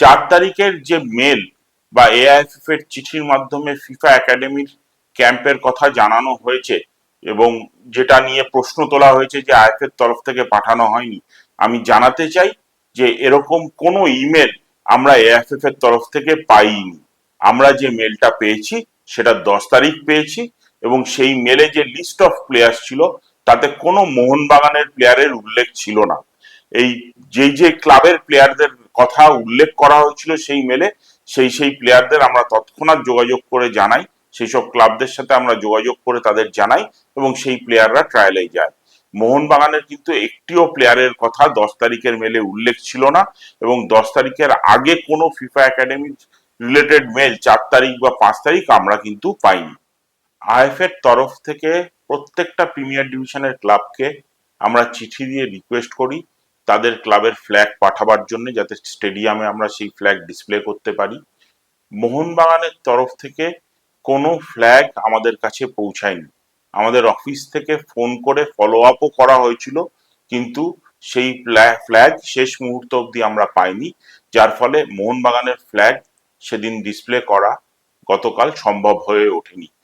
চার তারিখের যে মেল বা এআইএফএফ এর চিঠির মাধ্যমে ফিফা একাডেমির ক্যাম্পের কথা জানানো হয়েছে এবং যেটা নিয়ে প্রশ্ন তোলা হয়েছে যে আইএফ এর তরফ থেকে পাঠানো হয়নি, আমি জানাতে চাই যে এরকম কোনো ইমেল আমরা এআইএফএফ এর তরফ থেকে পাইনি। আমরা যে মেলটা পেয়েছি, সেটা দশ তারিখ পেয়েছি এবং সেই মেলে যে লিস্ট অফ প্লেয়ার্স ছিল, তাতে কোনো মোহনবাগানের প্লেয়ারের উল্লেখ ছিল না। এই যেই যে ক্লাবের প্লেয়ারদের কথা উল্লেখ করা হয়েছিল সেই মেলে, সেই সেই প্লেয়ারদের আমরা তৎক্ষণাৎ যোগাযোগ করে জানাই সেই সব ক্লাবদের সাথে আমরা যোগাযোগ করে তাদের জানাই এবং সেই প্লেয়াররা ট্রায়ালে যায়। মোহনবাগানের কিন্তু একটিও প্লেয়ারের কথা দশ তারিখের মেলে উল্লেখ ছিল না এবং দশ তারিখের আগে কোনো ফিফা একাডেমি রিলেটেড মেল চার তারিখ বা পাঁচ তারিখ আমরা কিন্তু পাইনি। আইএফ এর তরফ থেকে প্রত্যেকটা প্রিমিয়ার ডিভিশনের ক্লাবকে আমরা চিঠি দিয়ে রিকোয়েস্ট করি তাদের ক্লাবের ফ্ল্যাগ পাঠাবার জন্য যাতে স্টেডিয়ামে আমরা সেই ফ্ল্যাগ ডিসপ্লে করতে পারি। মোহনবাগানের তরফ থেকে কোনো ফ্ল্যাগ আমাদের কাছে পৌঁছায়নি। আমাদের অফিস থেকে ফোন করে ফলো আপও করা হয়েছিল, কিন্তু সেই ফ্ল্যাগ শেষ মুহূর্ত অবধি আমরা পাইনি, যার ফলে মোহনবাগানের ফ্ল্যাগ সেদিন ডিসপ্লে করা গতকাল সম্ভব হয়ে ওঠেনি।